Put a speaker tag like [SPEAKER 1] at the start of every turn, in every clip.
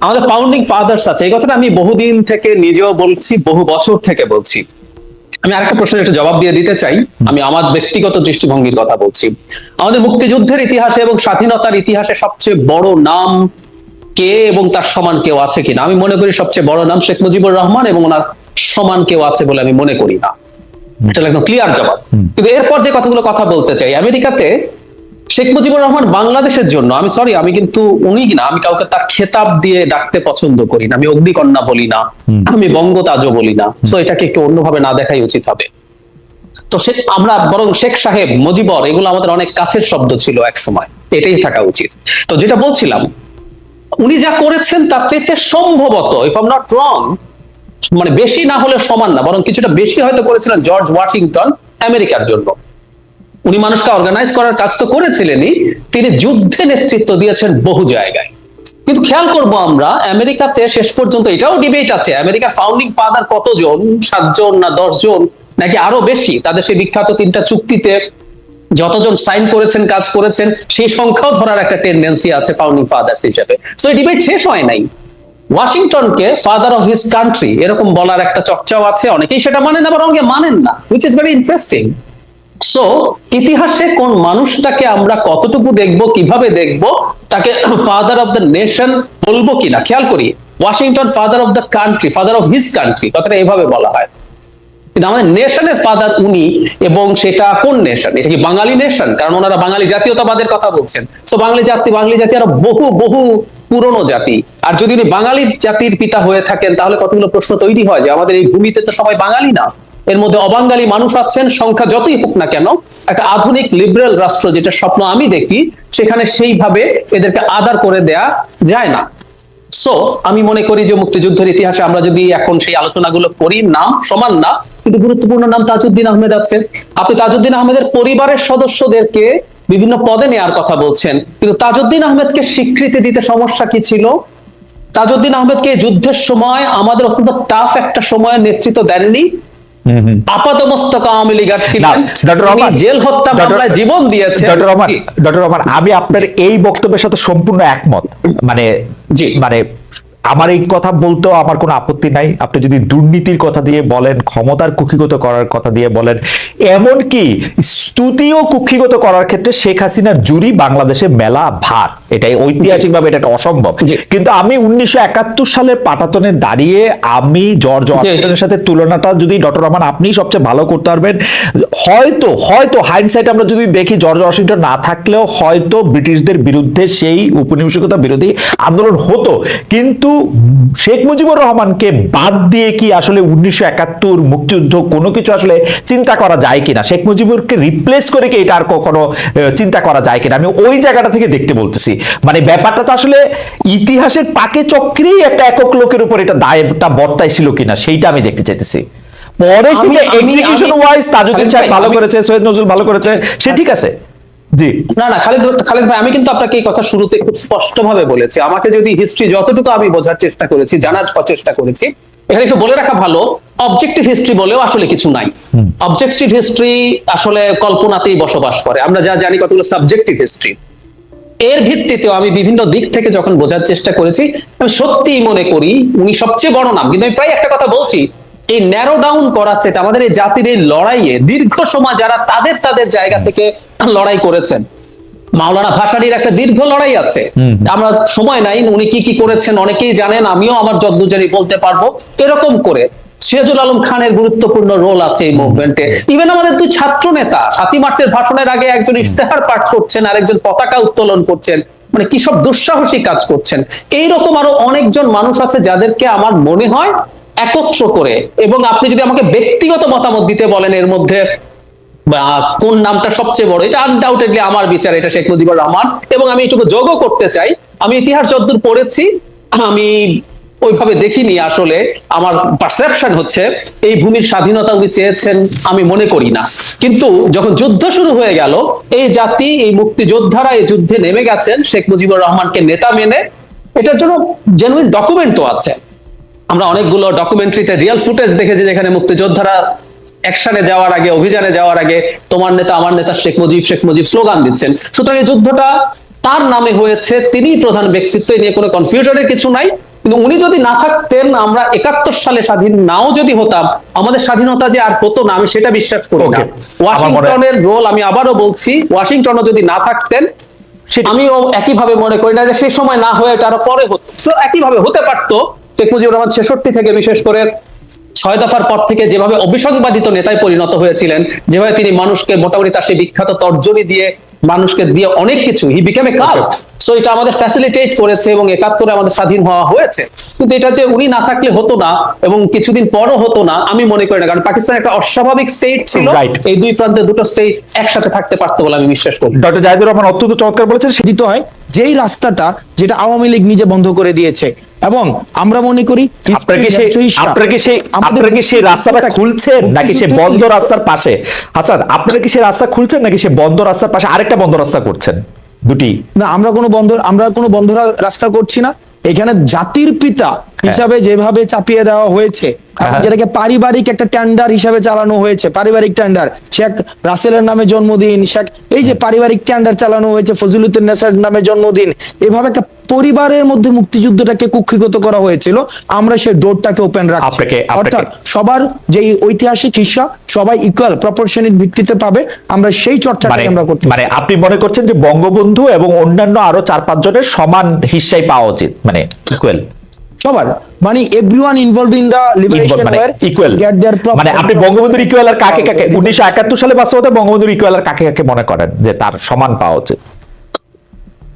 [SPEAKER 1] আমাদের founding father's আছে। এই কথাটা আমি বহুদিন থেকে নিজেও বলছি বহু বছর থেকে বলছি। আমি আরেকটা প্রশ্নের একটা জবাব দিয়ে দিতে চাই। আমি আমার ব্যক্তিগত দৃষ্টিভঙ্গির কথা বলছি। আমাদের মুক্তিযুদ্ধের ইতিহাসে এবং স্বাধীনতার ইতিহাসে সবচেয়ে বড় নাম কে এবং তার সমান কেউ আছে কিনা? আমি মনে করি সবচেয়ে বড় নাম শেখ মুজিবুর রহমান এবং ওনার সমান কেউ আছে বলে আমি মনে করি না। এটা একদম ক্লিয়ার জবাব। কিন্তু এরপর যে কথাগুলো কথা বলতে চাই আমেরিকাতে শেখ মুজিবুর রহমান বাংলাদেশের জন্য আমি সরি আমি কিন্তু উনি না আমি কাউকে তার খেতাব দিয়ে ডাকতে পছন্দ করি না আমি অগ্নিকন্যা বলি না আমি বঙ্গতাজও বলি না। তো এটাকে একটু অন্যভাবে না দেখাই উচিত হবে। তো সে আমরা বরং শেখ সাহেব মুজিবর এগুলো আমাদের অনেক কাছের শব্দ ছিল এক সময় এটাই থাকা উচিত। তো যেটা বলছিলাম উনি যা করেছেন তার চাইতে সম্ভবত ইফ আম নট রং মানে বেশি না হলে সমান না বরং কিছুটা বেশি হয়তো করেছিলেন জর্জ ওয়াশিংটন আমেরিকার জন্য। উনি মানুষকে অর্গানাইজ করার কাজ তো করেছিলেনই, তিনি যুদ্ধে নেতৃত্ব দিয়েছেন বহু জায়গায়। কিন্তু খেয়াল করব আমরা, আমেরিকাতে শেষ পর্যন্ত এটাও ডিবেট আছে, আমেরিকার ফাউন্ডিং ফাদার কতজন? সাতজন না দশজন? নাকি আরও বেশি? তাদের সেই বিখ্যাত তিনটা চুক্তিতে যতজন সাইন করেছেন, কাজ করেছেন, সেই সংখ্যাও ধরার একটা টেন্ডেন্সি আছে ফাউন্ডিং ফাদার্স হিসেবে। সো এই ডিবেট শেষ হয় নাই। ওয়াশিংটনকে ফাদার অফ হিজ কান্ট্রি এরকম বলার একটা চর্চাও আছে, অনেকেই সেটা মানেন আবার অনেকে মানেন না which is very interesting so ইতিহাসে কোন মানুষটাকে আমরা কতটুকু দেখব, কীভাবে দেখব, তাকে ফাদার অফ দ্য নেশন বলব কিনা? খেয়াল করি Washington father of the country father of his country কথাটা এভাবে বলা হয়। কিন্তু আমাদের নেশনের ফাদার উনি এবং সেটা কোন নেশন এটা কি বাঙালি নেশন কারণ ওনারা বাঙালি জাতীয়তাবাদের কথা বলছেন। বাঙালি জাতি বাঙালি জাতি আরও বহু বহু পুরনো জাতি। আর যদি উনি বাঙালি জাতির পিতা হয়ে থাকেন, তাহলে কতগুলো প্রশ্ন তৈরি হয় যে আমাদের এই ভূমিতে তো সবাই বাঙালি না? এর মধ্যে অবাঙালি মানুষ আছেন, সংখ্যা যতই হোক না কেন, একটা আধুনিক লিবারেল রাষ্ট্র যেটা স্বপ্ন আমি দেখি, সেখানে সেইভাবে এদেরকে আদার করে দেয়া যায় না। সো আমি মনে করি যে মুক্তিযুদ্ধের ইতিহাসে আমরা যদি এখন সেই আলোচনাগুলো করি, নাম সমান না, কিন্তু গুরুত্বপূর্ণ নাম তাজউদ্দিন আহমেদ আছে। আপনি তাজউদ্দিন আহমেদের পরিবারের সদস্যদেরকে বিভিন্ন পদে নেওয়ার কথা বলছেন, কিন্তু তাজউদ্দিন আহমেদকে স্বীকৃতি দিতে সমস্যা কি ছিল? তাজউদ্দিন আহমেদকে যুদ্ধের সময় আমাদের অত্যন্ত টাফ একটা সময় নেতৃত্ব দেননি। আপাতমস্তক আওয়ামী লীগার ছিলেন
[SPEAKER 2] ডক্টর রহমান,
[SPEAKER 1] জেল হত্যা মামলায় জীবন দিয়েছে
[SPEAKER 2] ডক্টর রহমান ডক্টর রহমান আমি আপনার এই বক্তব্যের সাথে সম্পূর্ণ একমত। মানে
[SPEAKER 1] জি।
[SPEAKER 2] মানে আমার এই কথা বলতেও আমার কোনো আপত্তি নাই। আপনি যদি দুর্নীতির কথা দিয়ে বলেন ক্ষমতার কুক্ষিগত করার কথা দিয়ে বলেন এমনকি স্তুতিও কুক্ষিগত করার ক্ষেত্রে শেখ হাসিনার জুরি বাংলাদেশে মেলা ভার। এটাই ঐতিহাসিকভাবে এটা অসম্ভব। কিন্তু আমি উনিশশো একাত্তর সালের পাটাতনে দাঁড়িয়ে আমি জর্জ ওয়াশিংটনের সাথে তুলনাটা যদি ডক্টর রহমান আপনি সবচেয়ে ভালো করতে পারবেন হয়তো হয়তো হাইন্ডসাইট আমরা যদি দেখি জর্জ ওয়াশিংটন না থাকলেও হয়তো ব্রিটিশদের বিরুদ্ধে সেই উপনিবেশিকতা বিরোধী আন্দোলন হতো। কিন্তু শেখ মুজিবুর রহমানকে বাদ দিয়ে কি আসলে উনিশশো একাত্তর মুক্তিযুদ্ধ কোনো কিছু আসলে চিন্তা করা যায় কিনা? শেখ মুজিবুরকে রিপ্লেস করে কি এটা আর কখনো চিন্তা করা যায় কিনা? আমি ওই জায়গাটা থেকে দেখতে বলতেছি। মানে ব্যাপারটা তো আসলে ইতিহাসের পাকে চক্রেই একটা একক লোকের উপর এটা দায়টা বর্তায় ছিল কিনা সেইটা আমি দেখতে চাইতেছি। পরে সেটা এক্সিকিউশন ওয়াইজ তাজুদ্দিন
[SPEAKER 1] খালিদ
[SPEAKER 2] সাহেব ভালো করেছে সৈয়দ নজরুল ভালো করেছে সে ঠিক আছে। জি।
[SPEAKER 1] না না খালিদ খালিদ ভাই আমি কিন্তু আপনাকে এই কথা শুরুতে খুব স্পষ্ট ভাবে বলেছি। আমাকে যদি হিস্ট্রি যতটুকু আমি বোঝার চেষ্টা করেছি জানার চেষ্টা করেছি এখানে একটু বলে রাখা ভালো অবজেক্টিভ হিস্ট্রি বলেও আসলে কিছু নাই। অবজেক্টিভ হিস্ট্রি আসলে কল্পনাতেই বসবাস করে। আমরা যা জানি কতগুলো সাবজেক্টিভ হিস্ট্রি এর ভিত্তিতেও আমি বিভিন্ন দিক থেকে যখন বোঝার চেষ্টা করেছি আমি সত্যিই মনে করি উনি সবচেয়ে বড় নাম। কিন্তু আমি প্রায় একটা কথা বলছি এই ন্যারো ডাউন করার চেয়ে আমাদের এই জাতির এই লড়াইয়ে দীর্ঘ সময় যারা তাদের তাদের জায়গা থেকে লড়াই করেছেন। মাওলানা ভাসানির একটা দীর্ঘ লড়াই আছে। আমরা সময় নাই উনি কি কি করেছেন অনেকেই জানেন আমিও আমার যদ্দূর জানি বলতে পারব। এরকম করে সিরাজুল আলম খানের গুরুত্বপূর্ণ রোল আছে এই মুভমেন্টে ইভেন আমাদের দুই ছাত্র নেতা সাতই মার্চের ভাষণের আগে একজন ইশতেহার পাঠ করছেন আরেকজন পতাকা উত্তোলন করছেন। মানে কি সব দুঃসাহসী কাজ করছেন। এইরকম আরও অনেকজন মানুষ আছে যাদেরকে আমার মনে হয় একত্র করে। এবং আপনি যদি আমাকে ব্যক্তিগত মতামত দিতে বলেন এর মধ্যে কোন নামটা সবচেয়ে বড় এটা আনডাউটেডলি আমার বিচার এটা শেখ মুজিবুর রহমান। এবং আমি এটুকু যোগও করতে চাই। আমি ইতিহাস যতদূর পড়েছি আমি ওইভাবে দেখিনি আসলে। আমার পারসেপশন হচ্ছে, এই ভূমির স্বাধীনতা উনি চেয়েছেন আমি মনে করি না। কিন্তু যখন যুদ্ধ শুরু হয়ে গেল, এই জাতি, এই মুক্তিযোদ্ধারা এই যুদ্ধে নেমে গেছেন, শেখ মুজিবুর রহমানকে নেতা মেনে। এটার জন্য জেনুইন ডকুমেন্টও আছে। আমরা অনেকগুলো ডকুমেন্টারিতে রিয়েল ফুটেজ দেখেছি যেখানে মুক্তিযোদ্ধারা অ্যাকশনে যাওয়ার আগে, অভিযানে যাওয়ার আগে, তোমার নেতা, আমার নেতা, শেখ মুজিব শেখ মুজিব স্লোগান দিচ্ছেন। সুতরাং এই যুদ্ধটা তার নামে হয়েছে তিনি প্রধান ব্যক্তিত্ব নিয়ে কোনো কনফিউশনের কিছু নাই। কিন্তু উনি যদি না থাকতেন আমরা একাত্তর সালে স্বাধীন নাও যদি হতাম আমাদের স্বাধীনতা যে আর হতো না আমি সেটা বিশ্বাস করি না। ওয়াশিংটনের রোল আমি আবারও বলছি ওয়াশিংটনও যদি না থাকতেন আমিও একইভাবে মনে করি না যে সেই সময় না হয়ে এটা আরও পরে হতো So, একইভাবে হতে পারতো। শেখ মুজিবুর রহমান ছেষট্টি থেকে বিশেষ করে ছয় দফার পর থেকে যেভাবে অবিসংবাদিত নেতায় পরিণত হয়েছিলেন যেভাবে তিনি মানুষকে মোটামুটি তার সেই বিখ্যাত তর্জনী দিয়ে মানুষকে দিয়ে অনেক কিছু he became a cult so এটা আমাদের ফ্যাসিলিটেট করেছে এবং একাত্তরে আমাদের স্বাধীন হওয়া হয়েছে। কিন্তু এটা যে উনি না থাকলে হতো না এবং কিছুদিন পরও হতো না আমি মনে করি না। কারণ পাকিস্তান একটা অস্বাভাবিক স্টেট ছিল। এই দুই প্রান্তে দুটো স্টেট একসাথে থাকতে পারতো বলে আমি বিশ্বাস করি।
[SPEAKER 2] ডক্টর জাহিদুর রহমান অত্যন্ত চমৎকার বলেছেন সে-
[SPEAKER 3] দিতে হয় যেই রাস্তাটা যেটা আওয়ামী লীগ নিজে বন্ধ করে দিয়েছে। এবং আমরা মনে করি
[SPEAKER 2] আপনারা কি সেই আপনারা কি সেই আপনারা কি সেই রাস্তাটা খুলছেন নাকি সে বন্ধ রাস্তার পাশে? আচ্ছা আপনারা কি সেই রাস্তা খুলছেন নাকি সে বন্ধ রাস্তার পাশে আরেকটা বন্ধ রাস্তা করছেন? দুটি।
[SPEAKER 3] না আমরা কোনো বন্ধ আমরা কোনো বন্ধ রাস্তা করছি না। এখানে জাতির পিতা হিসাবে যেভাবে চাপিয়ে দেওয়া হয়েছে
[SPEAKER 2] হ্যাঁ।
[SPEAKER 3] যেটাকে পারিবারিক একটা ট্যান্ডার হিসাবে চালানো হয়েছে পারিবারিক ট্যান্ডার শেখ রাসেলের নামে জন্মদিন শেখ এই যে পারিবারিক ট্যান্ডার চালানো হয়েছে ফজলুদ্দিন নেসার নামে জন্মদিন এভাবে একটা পরিবারের মধ্যে মুক্তিযুদ্ধটাকে কুক্ষিগত করা হয়েছিল আমরা সেই ডোরটাকে ওপেন রাখছি
[SPEAKER 2] আপনাকে- আপনাকে-
[SPEAKER 3] অর্থাৎ সবার যে এই ঐতিহাসিক হিসা সবাই ইকুয়াল প্রপোর্শনের ভিত্তিতে পাবে আমরা সেই
[SPEAKER 2] মানে
[SPEAKER 3] চর্চাটাই আমরা করতে
[SPEAKER 2] মানে আপনি মনে করছেন যে বঙ্গবন্ধু এবং অন্যান্য আরো চার পাঁচ জনের সমান হিসাই পাওয়া উচিত মানে ইকুয়াল
[SPEAKER 3] সবার মানে everyone involve in the liberation
[SPEAKER 2] মানে
[SPEAKER 3] ওয়্যার
[SPEAKER 2] ইকুয়াল
[SPEAKER 3] গেট देयर
[SPEAKER 2] মানে আপনি বঙ্গবন্ধুর ইকুয়াল আর কাকে কাকে উনিশশো একাত্তর সালে বাস্তবতা বঙ্গবন্ধুর ইকুয়াল আর কাকে কাকে মনে করেন যে তার সমান পাওয়া উচিত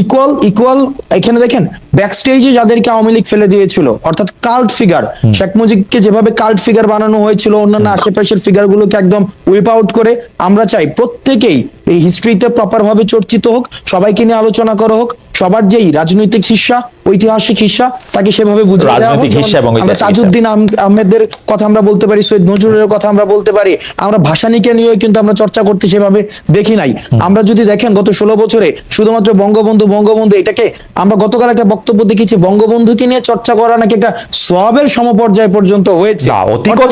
[SPEAKER 3] ইকুয়াল ইকুয়াল এখানে দেখেন ব্যাক স্টেজে যাদেরকে আওয়ামী লীগ ফেলে দিয়েছিল অর্থাৎ কাল্ট ফিগার শেখ মুজিবকে যেভাবে কাল্ট ফিগার বানানো হয়েছিল অন্যান্য আশেপাশের ফিগার গুলোকে একদম উইপ আউট করে আমরা চাই প্রত্যেকেই এই হিস্ট্রিতে প্রপার ভাবে চর্চিত হোক সবাইকে নিয়ে আলোচনা করা হোক সবার যেই রাজনৈতিক হিস্সা ঐতিহাসিক হিস্সা তাকে সেভাবে বুঝে
[SPEAKER 2] রাজনৈতিক হিস্সা এবং
[SPEAKER 3] আমরা তাজউদ্দিন আহমেদের কথা আমরা বলতে পারি সৈয়দ নজরুলের কথা আমরা বলতে পারি। আমরা ভাসানীকে নিয়েও কিন্তু আমরা চর্চা করতে সেভাবে দেখি নাই। আমরা যদি দেখেন গত ষোলো বছরে শুধুমাত্র বঙ্গবন্ধু বঙ্গবন্ধু এটাকে আমরা গতকাল একটা বক্তব্য দেখেছি বঙ্গবন্ধুকে নিয়ে চর্চা করা নাকি একটা সবের সমপর্যায় পর্যন্ত হয়েছে।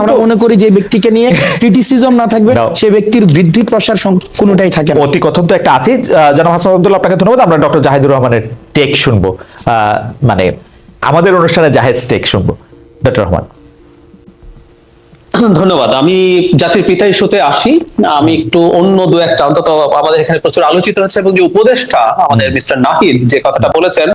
[SPEAKER 3] আমরা মনে করি যে ব্যক্তিকে নিয়ে ক্রিটিসিজম না থাকবে। সে ব্যক্তির বৃদ্ধি প্রসার কোনোটাই থাকে না।
[SPEAKER 2] অতি কথন তো একটা আছে। জনাব হাসান আব্দুল্লাহ আপনাকে ধন্যবাদ। আমরা ডক্টর জাহিদুর রহমানের টেক শুনব। মানে আমাদের অনুষ্ঠানে জাহেদ টেক শুনব। ডক্টর রহমান।
[SPEAKER 1] ধন্যবাদ। আমি জাতির পিতা ইস্যুতে আসি। আমি একটু অন্য দু একটা, অন্তত আমাদের এখানে প্রচুর আলোচিত হচ্ছে এবং যে উপদেশটা আমাদের মিস্টার নাহিদ যে কথাটা বলেছেন